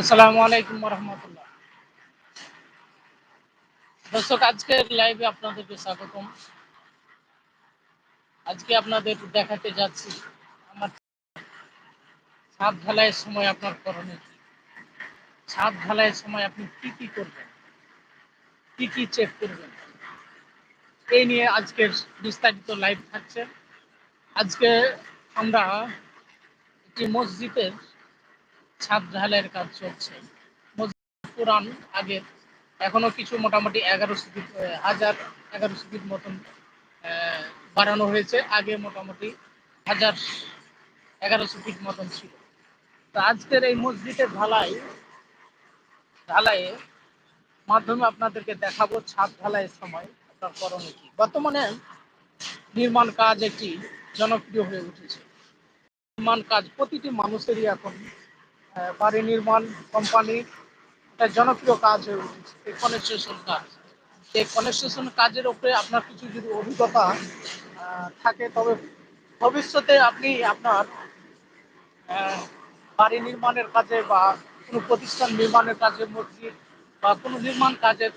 আসসালামু আলাইকুম রহমতুল্লাহ দর্শক, আজকের লাইভে আপনাদেরকে স্বাগতম। আজকে আপনাদের দেখাতে যাচ্ছি আমার ছাদ ঢালাইয়ের সময় আপনার করণীয় কি। ছাদ ঢালাইয়ের সময় আপনি কি কি করবেন? কি কি চেক করবেন? এই নিয়ে আজকের বিস্তারিত লাইভ থাকছে। আজকে আমরা একটি মসজিদের ছাদ ঢালাইয়ের কাজ চলছে। মসজিদ পুরান আগের। এখনও কিছু মোটামুটি এগারো ফিট হাজার এগারো ফিট মতন বাড়ানো হয়েছে। আগে মোটামুটি হাজার এগারোশো ফিট মতন ছিল। তো আজকের এই মসজিদের ঢালাই, ঢালাইয়ে মাধ্যমে আপনাদেরকে দেখাবো ছাদ ঢালাইয়ের সময়, আপনার করণীয় কি বর্তমানে নির্মাণ কাজ একটি জনপ্রিয় হয়ে উঠেছে। নির্মাণ কাজ প্রতিটি মানুষেরই এখন বাড়ি নির্মাণ কোম্পানি একটা জনপ্রিয় কাজ হয়ে উঠেছে, এই কনস্ট্রাকশন কাজ। এই কনস্ট্রাকশন কাজের উপরে আপনার কিছু যদি অভিজ্ঞতা থাকে, তবে ভবিষ্যতে আপনি আপনার বাড়ি নির্মাণের কাজে বা কোনো প্রতিষ্ঠান নির্মাণের কাজে মসজিদ বা কোনো নির্মাণ কাজের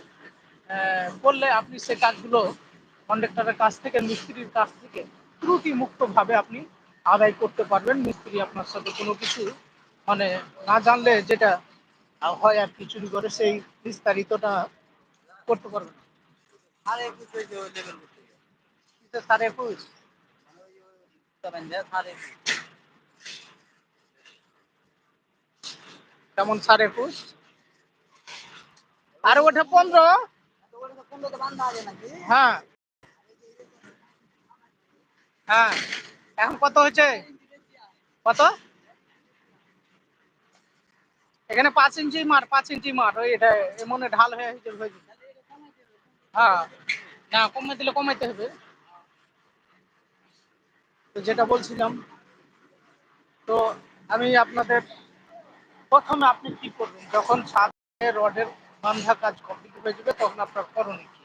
করলে আপনি সে কাজগুলো কন্ডাক্টরের কাছ থেকে, মিস্ত্রির কাছ থেকে ত্রুটি মুক্তভাবে আপনি আদায় করতে পারবেন। মিস্ত্রি আপনার সাথে কোনো কিছু মানে না জানলে যেটা হয় আর কি চুরি করে সেই বিস্তারিতটা করতে পারবেন সাড়ে একুশ সাড়ে একুশ কেমন সাড়ে একুশ আর ওটা পনেরো? হ্যাঁ। হ্যাঁ। এখন কত হয়েছে? কত? এখানে পাঁচ ইঞ্চি মাঠ পাঁচ ইঞ্চি মাঠ ওই এটা এমন ঢাল হয়ে হয়ে হ্যাঁ। না, কমে দিলে কমাইতে হবে। তো যেটা বলছিলাম, তো আমি আপনাদের প্রথমে আপনি কি করবেন? যখন ছাদ রডের বান্ধা কাজ কমপ্লিট হয়ে যাবে, তখন আপনার করণীয় কি?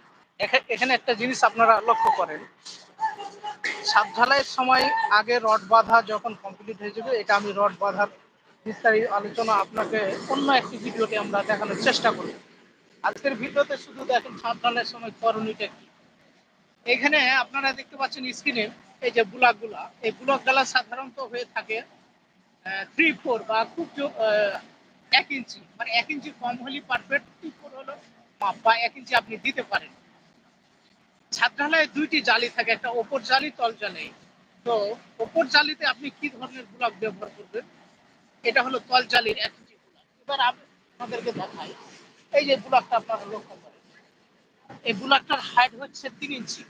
এখানে একটা জিনিস আপনারা লক্ষ্য করেন। ছাদ ঢালাইয়ের সময় আগে রড বাঁধা যখন কমপ্লিট হয়ে যাবে, এটা আমি রড বাঁধার বিস্তারিত আলোচনা আপনাকে অন্য একটি ভিডিওতে আমরা দেখানোর চেষ্টা করি আজকের ভিডিওতে শুধু দেখেন ঢালাইয়ের সময় করণীয়টা কি। এখানে আপনারা দেখতে পাচ্ছেন স্ক্রিনে এই যে ব্লকগুলা। এই ব্লক ডালা সাধারণত হয়ে থাকে থ্রি ফোর বা খুব এক ইঞ্চি। মানে এক ইঞ্চি কম হলে পারফেক্ট থ্রি ফোর হলো মাপ বা এক ইঞ্চি আপনি দিতে পারেন। ছাত্রালয়ে দুইটি জালি থাকে, একটা ওপর জালি, তল জালি। তো ওপর জালিতে আপনি কি ধরনের ব্লক ব্যবহার করবেন? এটা হলো তল জালির এক ইঞ্চি ব্লক এবার আপনাদেরকে দেখাই। এই যে ব্লকটা আপনারা লক্ষ্য করেন। এই ব্লকটার হাইট হচ্ছে তিন ইঞ্চি।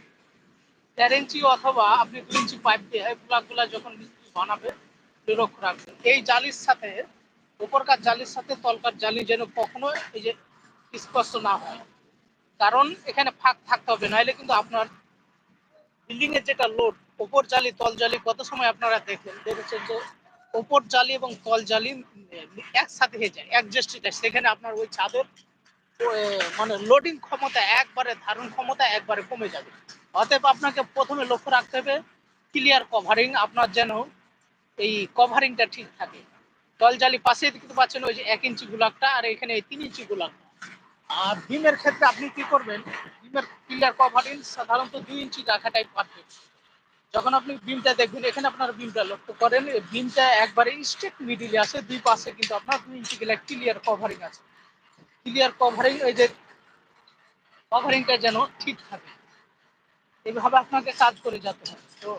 চার ইঞ্চি অথবা আপনি দু ইঞ্চি পাইপ দিয়ে এই ব্লকগুলা যখন বানাবে লক্ষ্য রাখবেন। এই জালির সাথে, উপরকার জালির সাথে তলকার জালি যেন কখনো এই যে স্পষ্ট না হয়। কারণ এখানে ফাঁক থাকতে হবে, নাহলে কিন্তু আপনার বিল্ডিং এর যেটা লোড ওপর জালি, তল জালি কত সময় আপনারা দেখেন? দেখেছেন যে ওপর জালি এবং তল জালি একসাথে হয়ে যায় অ্যাডজাস্টেড সেখানে আপনার ওই চাদর মানে লোডিং ক্ষমতা একবারে, ধারণ ক্ষমতা একবারে কমে যাবে। অতএব আপনাকে প্রথমে লক্ষ্য রাখতে হবে ক্লিয়ার কভারিং আপনার যেন এই কভারিংটা ঠিক থাকে। তল জালি পাশে দেখতে পাচ্ছেন ওই যে এক ইঞ্চি গুলাকটা আর এখানে এই তিন ইঞ্চি গুলাকটা আর ডিমের ক্ষেত্রে আপনি কি করবেন ডিমের ক্লিয়ার কভারিং সাধারণত দুই ইঞ্চি রাখাটাই পারফেক্ট যখন আপনি বিমটা দেখবেন, এখানে আপনার বিমটা লক্ষ্য করেন বিমটা একবারে স্ট্রেট মিডিলে আছে, দুই পাশে কিন্তু আপনার দুই ইঞ্চি গেলে ক্লিয়ার কভারিং আছে। ক্লিয়ার কভারিং এই যে কভারিংটা যেন ঠিক থাকে। এইভাবে আপনাকে কাজ করে যেতে হবে। তো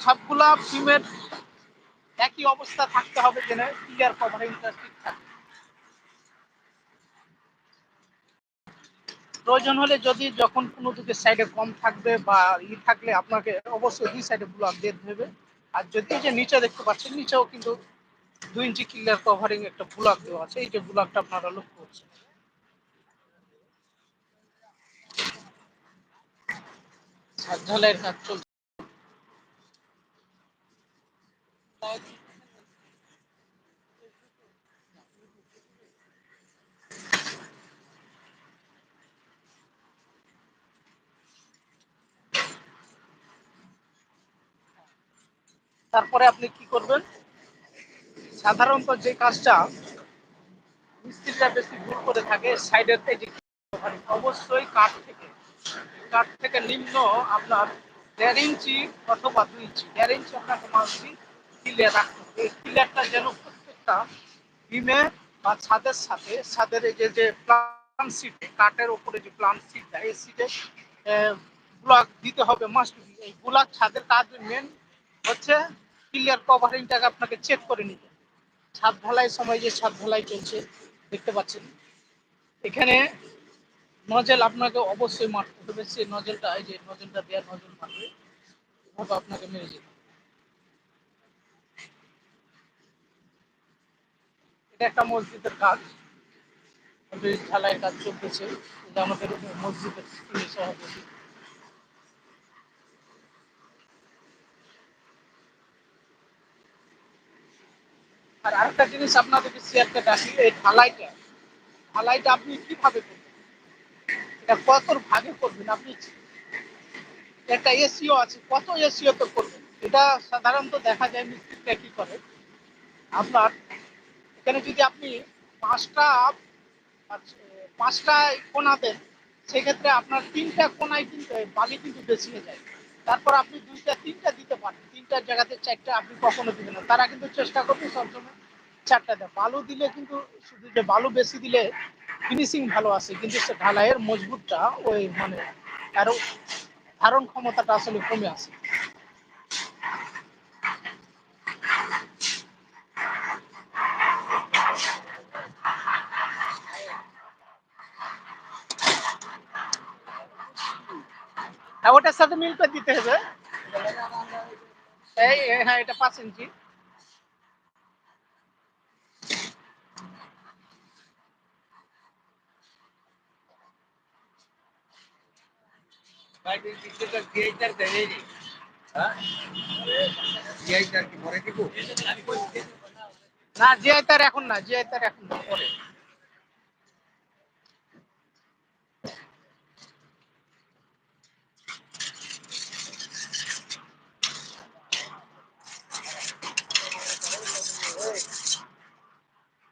সবগুলা ফিমের একই অবস্থা থাকতে হবে যেন ক্লিয়ার কভারিংটা ঠিক থাকে। প্রয়োজন হলে যদি যখন কোনো দিকে সাইডে কম থাকবে বা ই থাকলে আপনাকে অবশ্যই দুই সাইডে ব্লক দিয়ে দেবে আর যদি যে নিচে দেখতে পাচ্ছেন, নিচেও কিন্তু দুই ইঞ্চি ক্লিয়ার কভারিং একটা ব্লক দেওয়া আছে। এই যে ব্লকটা আপনারা লক্ষ্য করছেন। ঝালাইয়ের কাজ চলছে। তারপরে আপনি কি করবেন? সাধারণত যে কাজটা মিস্ত্রিরা বেশি ভুল করে থাকে সাইডের থেকে অবশ্যই কাঠ থেকে কাঠ থেকে নিম্ন আপনার দেড় ইঞ্চি অথবা দুই ইঞ্চি, দেড় ইঞ্চি আপনাকে মাসি ক্লিয়ার রাখতে হবে। এই ক্লিয়ারটা যেন প্রত্যেকটা বিমে বা ছাদের সাথে, ছাদের এই যে যে প্লান সিট কাঠের উপরে যে প্লান সিট দেয়, এই সিটে ব্লক দিতে হবে মাস্ট এই ব্লক ছাদের কাজ মেন হচ্ছে ক্লিয়ার কভারিংটাকে আপনাকে চেক করে নিতে ছাদ ঢালাই সময় যে ছাদ ঢালাই চলছে, দেখতে পাচ্ছেন। এখানে নজেল আপনাকে অবশ্যই মারতে হবে। সেই নজেলটা, এই যে নজেলটা দেওয়ার নজেল মারবে এভাবে আপনাকে মেরে যেতে এটা একটা মসজিদের কাজ। ঢালাইয়ের কাজ চলতেছে। আমাদের মসজিদের সভাপতি আর আরেকটা জিনিস আপনাদেরকে শেয়ারটা রাখি এই ঢালাইটা। ঢালাইটা আপনি কীভাবে করবেন? এটা কত ভাগে করবেন আপনি? একটা এসিও আছে, কত এসিও তো করবেন? এটা সাধারণত দেখা যায় মিস্ত্রিটা কি করে? আপনার এখানে যদি আপনি পাঁচটা পাঁচটা কোনা দেন, সেক্ষেত্রে আপনার তিনটা কোনায় কিন্তু বালি কিন্তু বেশি হয়ে যায়। তারপর আপনি দুইটা, তিনটা দিতে পারেন। তিনটার জায়গাতে চারটা আপনি কখনো দিবেন না। তারা কিন্তু চেষ্টা করবে সবসময় চারটা দেয় বালু দিলে কিন্তু শুধু যে বালু বেশি দিলে ফিনিশিং ভালো আছে, কিন্তু সে ঢালাইয়ের মজবুতটা ওই মানে আরও ধারণ ক্ষমতাটা আসলে কমে আসে হ্যাঁ ওটার সাথে মিল করে দিতে হবে। এই হ্যাঁ এটা পাঁচ ইঞ্চি। না জিআই তার এখন না জিআই তার এখন না পরে।